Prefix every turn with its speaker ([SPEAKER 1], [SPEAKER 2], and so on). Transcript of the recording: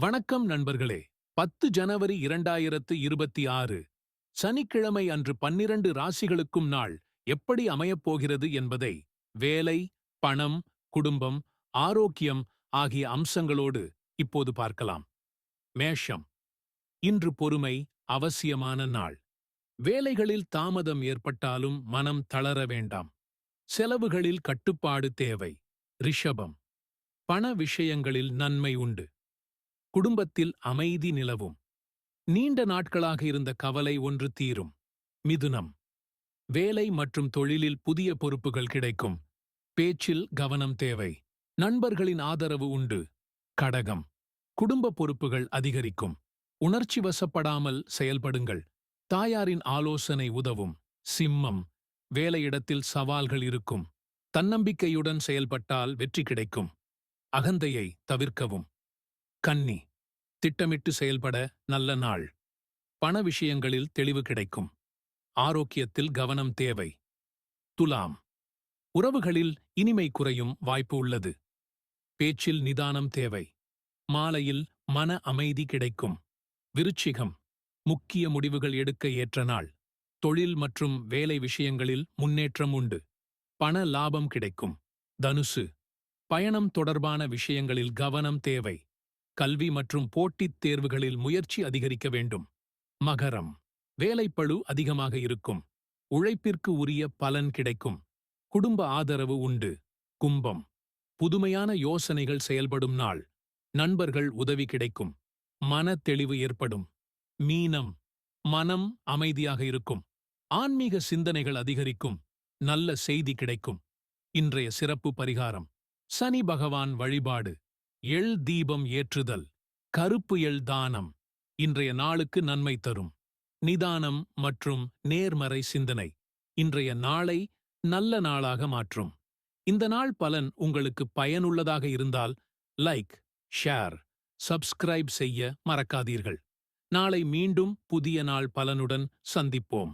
[SPEAKER 1] வணக்கம் நண்பர்களே. பத்து ஜனவரி இரண்டாயிரத்து இருபத்தி ஆறு. சனிக்கிழமை அன்று பன்னிரண்டு ராசிகளுக்கும் நாள் எப்படி அமையப்போகிறது என்பதை வேலை பணம் குடும்பம் ஆரோக்கியம் ஆகிய அம்சங்களோடு இப்போது பார்க்கலாம். மேஷம். இன்று பொறுமை அவசியமான நாள். வேலைகளில் தாமதம் ஏற்பட்டாலும் மனம் தளர வேண்டாம். செலவுகளில் கட்டுப்பாடு தேவை. ரிஷபம். பண விஷயங்களில் நன்மை உண்டு. குடும்பத்தில் அமைதி நிலவும். நீண்ட நாட்களாக இருந்த கவலை ஒன்று தீரும். மிதுனம். வேலை மற்றும் தொழிலில் புதிய பொறுப்புகள் கிடைக்கும். பேச்சில் கவனம் தேவை. நண்பர்களின் ஆதரவு உண்டு. கடகம். குடும்ப பொறுப்புகள் அதிகரிக்கும். உணர்ச்சி வசப்படாமல் செயல்படுங்கள். தாயாரின் ஆலோசனை உதவும். சிம்மம். வேலையிடத்தில் சவால்கள் இருக்கும். தன்னம்பிக்கையுடன் செயல்பட்டால் வெற்றி கிடைக்கும். அகந்தையை தவிர்க்கவும். கன்னி திட்டமிட்டு செயல்பட நல்ல நாள். பண விஷயங்களில் தெளிவு கிடைக்கும். ஆரோக்கியத்தில் கவனம் தேவை. துலாம் உறவுகளில் இனிமை குறையும் வாய்ப்பு உள்ளது. பேச்சில் நிதானம் தேவை. மாலையில் மன அமைதி கிடைக்கும். விருச்சிகம் முக்கிய முடிவுகள் எடுக்க ஏற்ற நாள். தொழில் மற்றும் வேலை விஷயங்களில் முன்னேற்றம் உண்டு. பண லாபம் கிடைக்கும். தனுசு பயணம் தொடர்பான விஷயங்களில் கவனம் தேவை. கல்வி மற்றும் போட்டித் தேர்வுகளில் முயற்சி அதிகரிக்க வேண்டும். மகரம். வேலைப்பழு அதிகமாக இருக்கும். உழைப்பிற்கு உரிய பலன் கிடைக்கும். குடும்ப ஆதரவு உண்டு. கும்பம். புதுமையான யோசனைகள் செயல்படும் நாள். நண்பர்கள் உதவி கிடைக்கும். மன தெளிவு ஏற்படும். மீனம். மனம் அமைதியாக இருக்கும். ஆன்மீக சிந்தனைகள் அதிகரிக்கும். நல்ல செய்தி கிடைக்கும். இன்றைய சிறப்பு பரிகாரம். சனி பகவான் வழிபாடு. எள் தீபம் ஏற்றுதல் கருப்பு எள் தானம் இன்றைய நாளுக்கு நன்மை தரும். நிதானம் மற்றும் நேர்மறை சிந்தனை இன்றைய நாளை நல்ல நாளாக மாற்றும். இந்த நாள் பலன் உங்களுக்கு பயனுள்ளதாக இருந்தால் லைக் ஷேர் சப்ஸ்கிரைப் செய்ய மறக்காதீர்கள். நாளை மீண்டும் புதிய நாள் பலனுடன் சந்திப்போம்.